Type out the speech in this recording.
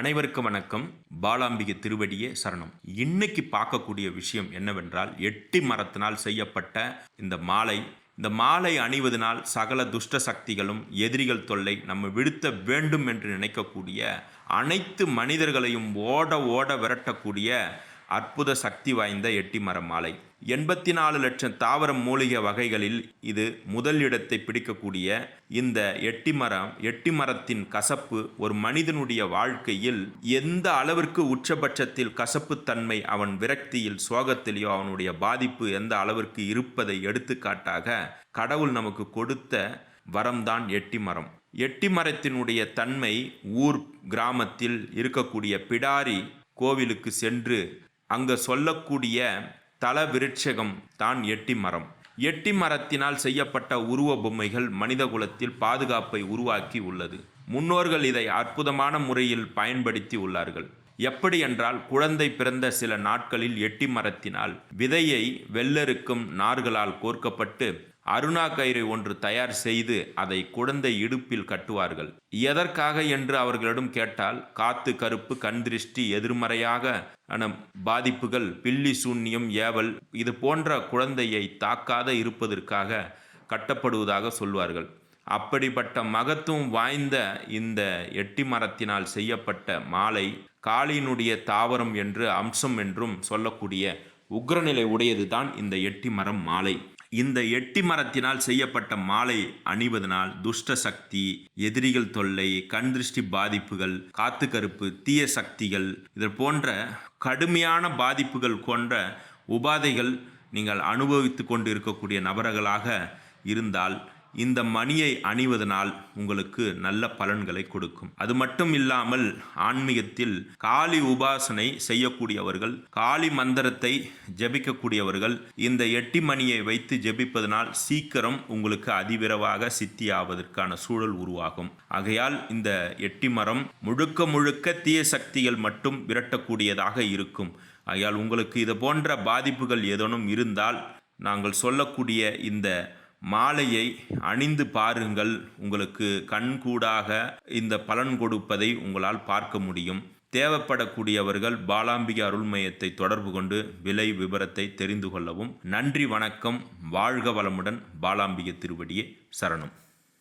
அனைவருக்கும் வணக்கம். பாலாம்பிகை திருவடியே சரணம். இன்னைக்கு பார்க்கக்கூடிய விஷயம் என்னவென்றால் எட்டி மரத்தினால் செய்யப்பட்ட இந்த மாலை. இந்த மாலை அணிவதனால் சகல துஷ்ட சக்திகளும் எதிரிகள் தொல்லை நம்ம விடுத்த வேண்டும் என்று நினைக்கக்கூடிய அனைத்து மனிதர்களையும் ஓட ஓட விரட்டக்கூடிய அற்புத சக்தி வாய்ந்த எட்டி மாலை. எண்பத்தி நாலு லட்சம் தாவர மூலிகை வகைகளில் இது முதல் இடத்தை பிடிக்கக்கூடிய இந்த எட்டி மரம் எட்டி மரத்தின் கசப்பு ஒரு மனிதனுடைய வாழ்க்கையில் எந்த அளவிற்கு உச்சபட்சத்தில் கசப்புத்தன்மை அவன் விரக்தியில் சோகத்திலேயோ அவனுடைய பாதிப்பு எந்த அளவிற்கு இருப்பதை எடுத்துக்காட்டாக கடவுள் நமக்கு கொடுத்த வரம்தான் எட்டி மரம் எட்டி மரத்தினுடைய தன்மை ஊர் கிராமத்தில் இருக்கக்கூடிய பிடாரி கோவிலுக்கு சென்று அங்கு சொல்லக்கூடிய தல விருட்சகம் தான் எட்டி மரம். எட்டி மரத்தினால் செய்யப்பட்ட உருவ பொம்மைகள் மனித குலத்தில் பாதுகாப்பை உருவாக்கி உள்ளது. முன்னோர்கள் இதை அற்புதமான முறையில் பயன்படுத்தி உள்ளார்கள். எப்படி என்றால் குழந்தை பிறந்த சில நாட்களில் எட்டி மரத்தினால் விதையை வெள்ளருக்கும் நார்களால் கோர்க்கப்பட்டு அருணா கயிறை ஒன்று தயார் செய்து அதை குழந்தை இடுப்பில் கட்டுவார்கள். எதற்காக என்று அவர்களிடம் கேட்டால் காத்து கருப்பு கண் திருஷ்டி எதிர்மறையாக ஆன பாதிப்புகள் பில்லி சூன்யம் ஏவல் இது போன்ற குழந்தையை தாக்காத இருப்பதற்காக கட்டப்படுவதாக சொல்வார்கள். அப்படிப்பட்ட மகத்துவம் வாய்ந்த இந்த எட்டி மரத்தினால் செய்யப்பட்ட மாலை காளியினுடைய தாவரம் என்று அம்சம் என்றும் சொல்லக்கூடிய உக்ரநிலை உடையதுதான் இந்த எட்டி மரம் மாலை. இந்த எட்டி மரத்தினால் செய்யப்பட்ட மாலை அணிவதனால் துஷ்ட சக்தி எதிரிகள் தொல்லை கண் திருஷ்டி பாதிப்புகள் காத்து கருப்பு தீய சக்திகள் இது போன்ற கடுமையான பாதிப்புகள் கொண்ட உபாதைகள் நீங்கள் அனுபவித்து கொண்டு இருக்கக்கூடிய நபர்களாக இருந்தால் இந்த மணியை அணிவதனால் உங்களுக்கு நல்ல பலன்களை கொடுக்கும். அது மட்டும் இல்லாமல் ஆன்மீகத்தில் காளி உபாசனை செய்யக்கூடியவர்கள் காளி மந்திரத்தை ஜெபிக்கக்கூடியவர்கள் இந்த எட்டி மணியை வைத்து ஜெபிப்பதனால் சீக்கிரம் உங்களுக்கு அதிவிரவாக சித்தியாவதற்கான சூழல் உருவாகும். ஆகையால் இந்த எட்டி மரம் முழுக்க முழுக்க தீய சக்திகள் மட்டும் விரட்டக்கூடியதாக இருக்கும். ஆகையால் உங்களுக்கு இது போன்ற பாதிப்புகள் ஏதேனும் இருந்தால் நாங்கள் சொல்லக்கூடிய இந்த மாலையை அணிந்து பாருங்கள். உங்களுக்கு கண்கூடாக இந்த பலன் கொடுப்பதை உங்களால் பார்க்க முடியும். தேவைப்படக்கூடியவர்கள் பாலாம்பிகை அருள்மயத்தை தொடர்பு கொண்டு விலை விவரத்தை தெரிந்து கொள்ளவும். நன்றி வணக்கம். வாழ்க வளமுடன் பாலாம்பிகை திருவடியே சரணம்.